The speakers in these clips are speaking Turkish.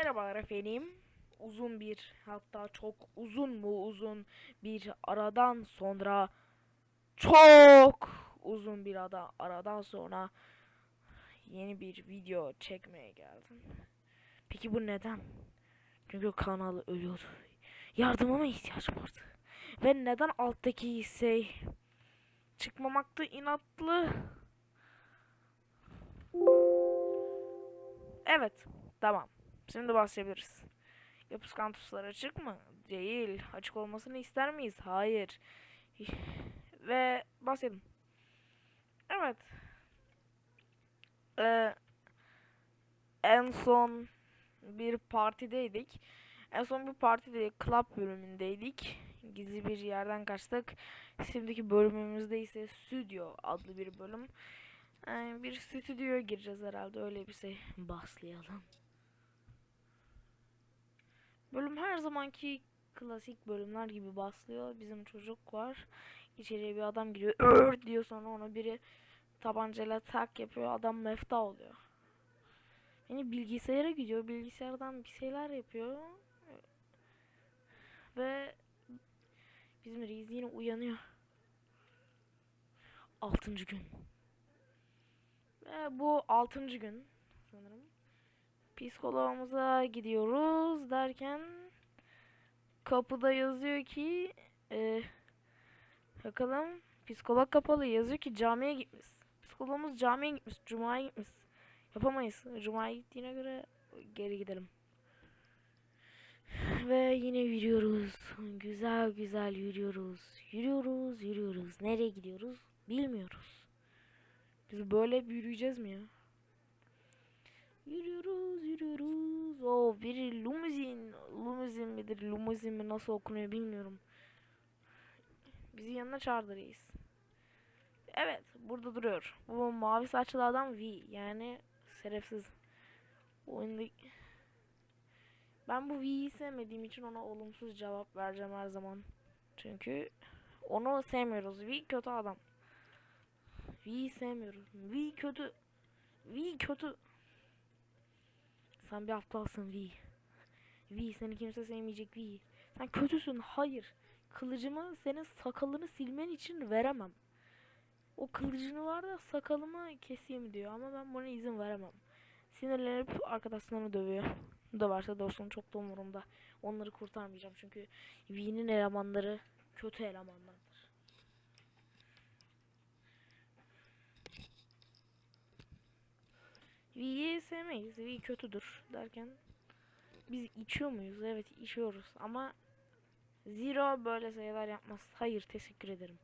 Merhabalar efendim. Uzun bir hatta çok uzun mu uzun bir aradan sonra çok uzun bir ara, aradan sonra yeni bir video çekmeye geldim. Peki bu neden? Çünkü kanal ölüyordu. Yardımıma ihtiyaç vardı. Ve neden alttaki şey çıkmamakta inatlı? Evet, tamam. Şimdi başlayabiliriz. Yapışkan tuşlar açık mı? Değil. Açık olmasını ister miyiz? Hayır. Ve başlayalım. Evet. Ee, en son bir partideydik. En son bir partide club bölümündeydik. Gizli bir yerden kaçtık. Şimdiki bölümümüzde ise stüdyo adlı bir bölüm. Yani bir stüdyoya gireceğiz herhalde öyle bir şey. Başlayalım. Bölüm her zamanki klasik bölümler gibi başlıyor. Bizim çocuk var. İçeriye bir adam giriyor. Ör diyor sonra ona biri tabancayla tak yapıyor. Adam mefta oluyor. Yani bilgisayara gidiyor. Bilgisayardan bir şeyler yapıyor. Ve bizim reis yine uyanıyor. Altıncı gün. Ve bu altıncı gün sanırım. Psikoloğumuza gidiyoruz derken kapıda yazıyor ki e, bakalım psikolog kapalı yazıyor ki camiye gitmiş. Psikologumuz camiye gitmiş, cumaya gitmiş. Yapamayız. Cumaya gittiğine göre geri gidelim. Ve yine yürüyoruz. Güzel güzel yürüyoruz. Yürüyoruz, yürüyoruz. Nereye gidiyoruz? Bilmiyoruz. Biz böyle yürüyeceğiz mi ya? Yürüyoruz, yürüyoruz. O biri lumuzin, lumuzin midir, lumuzin mi nasıl okunuyor bilmiyorum. Bizi yanına çağırdı reis. Evet, burada duruyor. Bu mavi saçlı adam V. Yani şerefsiz. Oyunda... Ben bu V'yi sevmediğim için ona olumsuz cevap vereceğim her zaman. Çünkü onu sevmiyoruz. V kötü adam. V sevmiyoruz. V kötü. V kötü. Sen bir aptalsın V. V seni kimse sevmeyecek V. Sen kötüsün. Hayır. Kılıcımı senin sakalını silmen için veremem. O kılıcını var da sakalımı keseyim diyor ama ben buna izin veremem. Sinirlenip arkadaşlarını dövüyor. Döverse dövsün çok da umurumda. Onları kurtarmayacağım çünkü V'nin elemanları kötü elemanlardır. V'yi sevmeyiz. V kötüdür derken biz içiyor muyuz? Evet içiyoruz ama Zero böyle şeyler yapmaz. Hayır teşekkür ederim.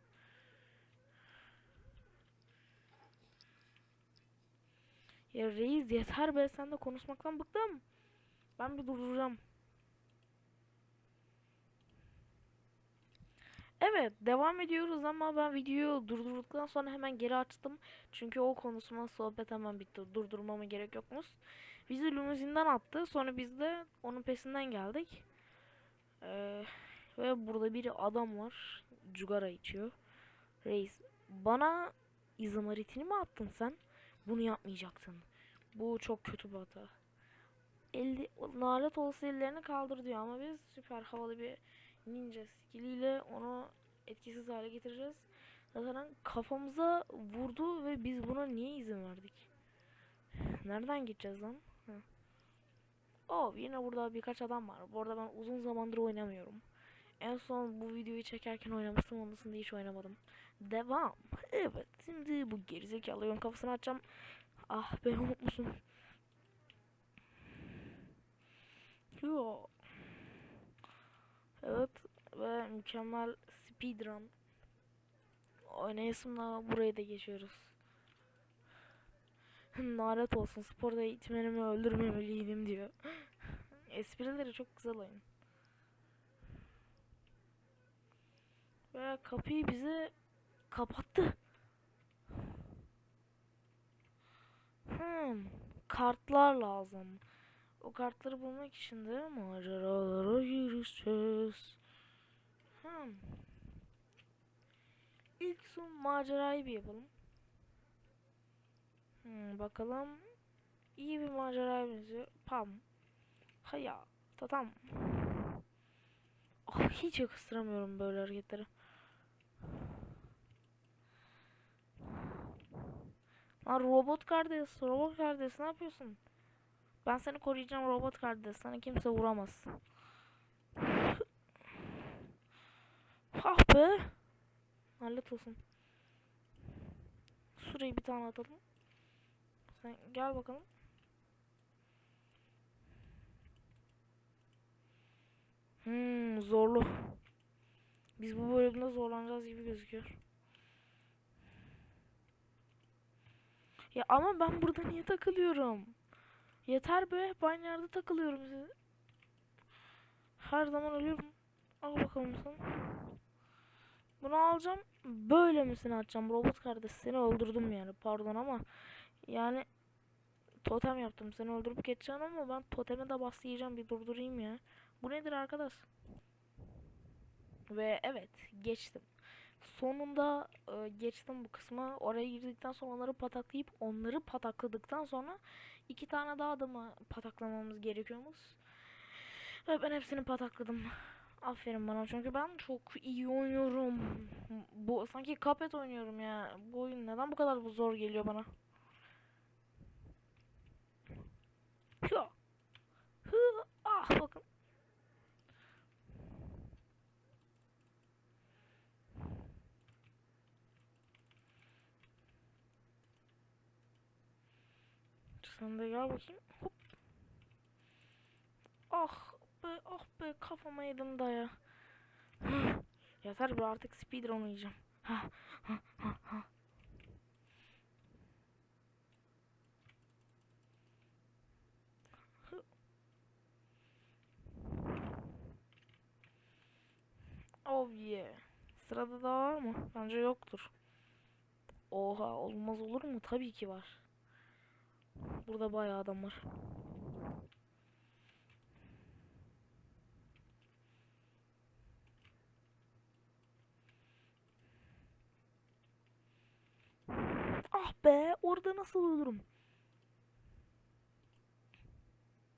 Ya reis yeter be sen de konuşmaktan bıktım. Ben bir durduracağım. Evet devam ediyoruz ama ben videoyu durdurduktan sonra hemen geri açtım. Çünkü o konuşma sohbet hemen bitti. Durdurmama gerek yokmuş. Bizi limuzinden attı. Sonra biz de onun peşinden geldik. Ee, ve burada bir adam var. Cugara içiyor. Reis bana izmaritini mi attın sen? Bunu yapmayacaktın. Bu çok kötü bir hata. Elde, nalet olsa ellerini kaldır diyor ama biz süper havalı bir ninja skilliyle onu etkisiz hale getireceğiz. Zaten kafamıza vurdu ve biz buna niye izin verdik? Nereden gideceğiz lan? Hı. Oh yine burada birkaç adam var. Bu arada ben uzun zamandır oynamıyorum. En son bu videoyu çekerken oynamıştım. Dışında hiç oynamadım. Devam. Evet. Şimdi bu gerizekalı oyun kafasını açacağım. Ah ben unutmuşum. Yo. Evet. Ve mükemmel speedrun. Oynayasımla burayı da geçiyoruz. Nalet olsun. Sporda eğitmenimi öldürmemeliydim diyor. Esprileri çok güzel oyun. Ve kapıyı bize kapattı. Hmm, kartlar lazım. O kartları bulmak için de maceralara yürüyeceğiz. Hmm. İlk son macerayı bir yapalım. Hmm, bakalım. İyi bir maceraya benziyor. Pam. Ha ya. Tamam. Ah, hiç yakıştıramıyorum böyle hareketleri. Lan robot kardeş, robot kardeş ne yapıyorsun? Ben seni koruyacağım robot kardeş. Sana kimse vuramaz. Ah be. Hallet olsun. Şurayı bir tane atalım. Sen gel bakalım. Hmm, zorlu. Biz bu bölümde zorlanacağız gibi gözüküyor. Ya ama ben burada niye takılıyorum? Yeter be, aynı yerde takılıyorum size. Her zaman ölüyorum. Al bakalım sen. Bunu alacağım. Böyle misini atacağım robot kardeş. Seni öldürdüm yani. Pardon ama yani totem yaptım. Seni öldürüp geçeceğim ama ben toteme de bastıracağım. Bir durdurayım ya. Bu nedir arkadaş? Ve evet geçtim. Sonunda e, geçtim bu kısma. Oraya girdikten sonra onları pataklayıp onları patakladıktan sonra iki tane daha adamı pataklamamız gerekiyormuş. Ve ben hepsini patakladım. Aferin bana çünkü ben çok iyi oynuyorum. Bu sanki Cuphead oynuyorum ya. Bu oyun neden bu kadar zor geliyor bana? Hı. Hı. Ah bakın. Sen de gel bakayım. Hop. Ah be ah be kafama yedim daya. Yeter be artık speedrun oynayacağım. Ha. Oh yeah. Sırada da var mı? Bence yoktur. Oha olmaz olur mu? Tabii ki var. Burada bayağı adam var. Ah be orada nasıl ölürüm?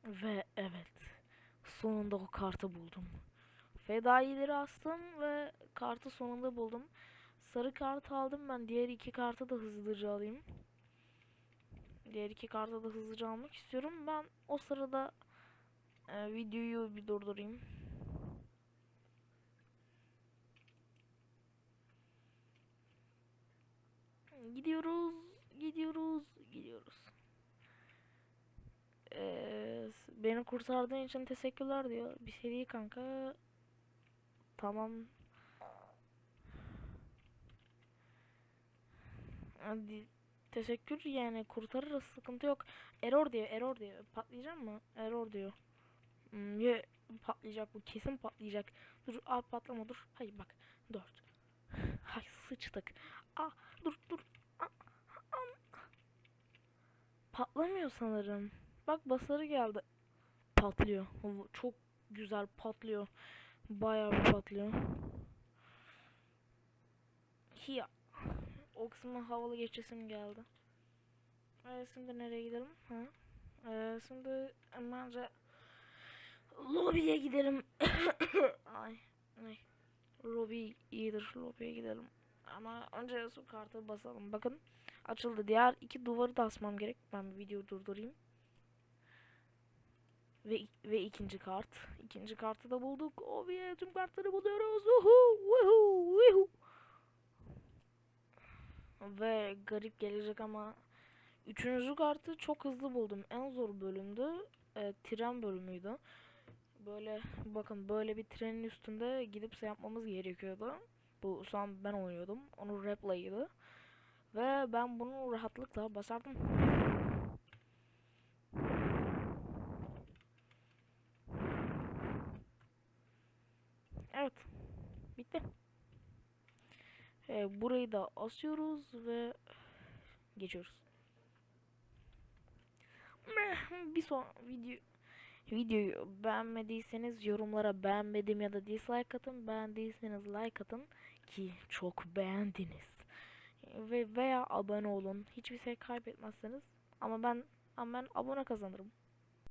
Ve evet sonunda o kartı buldum. Fedaileri astım ve kartı sonunda buldum. Sarı kart aldım ben diğer iki kartı da hızlıca alayım. Diğer iki kartı da hızlıca almak istiyorum. Ben o sırada e, videoyu bir durdurayım. Gidiyoruz, gidiyoruz, gidiyoruz. Ee, beni kurtardığın için teşekkürler diyor. Bir şey değil kanka. Tamam. Hadi teşekkür yani kurtarırız sıkıntı yok. Error diyor, error diyor. Patlayacak mı? Error diyor. Hmm, ya patlayacak bu kesin patlayacak. Dur abi patlama dur. Hayır bak. Dört. Hay sıçtık. Ah dur dur. Ah. Patlamıyor sanırım. Bak basarı geldi. Patlıyor. Çok güzel patlıyor. Bayağı patlıyor. Hiya. O kısmı havalı geçesim geldi. Ee, şimdi nereye gidelim? Ha? Ee, şimdi bence lobiye gidelim. ay, ay. Lobby iyidir. Lobiye gidelim. Ama önce su kartı basalım. Bakın açıldı. Diğer iki duvarı da asmam gerek. Ben bir video durdurayım. Ve, ve ikinci kart. İkinci kartı da bulduk. Oh yeah, tüm kartları buluyoruz. Uhu, uhu, uhu. Ve garip gelecek ama üçüncü kartı çok hızlı buldum. En zor bölümdü. E, tren bölümüydü. Böyle bakın böyle bir trenin üstünde gidip şey yapmamız gerekiyordu. Bu an ben oynuyordum. Onun replay'ıydı. Ve ben bunu rahatlıkla basardım. Evet. Ee, burayı da asıyoruz ve geçiyoruz. Bir son video videoyu beğenmediyseniz yorumlara beğenmedim ya da dislike atın. Beğendiyseniz like atın ki çok beğendiniz. Ve veya abone olun. Hiçbir şey kaybetmezseniz ama ben ama ben abone kazanırım.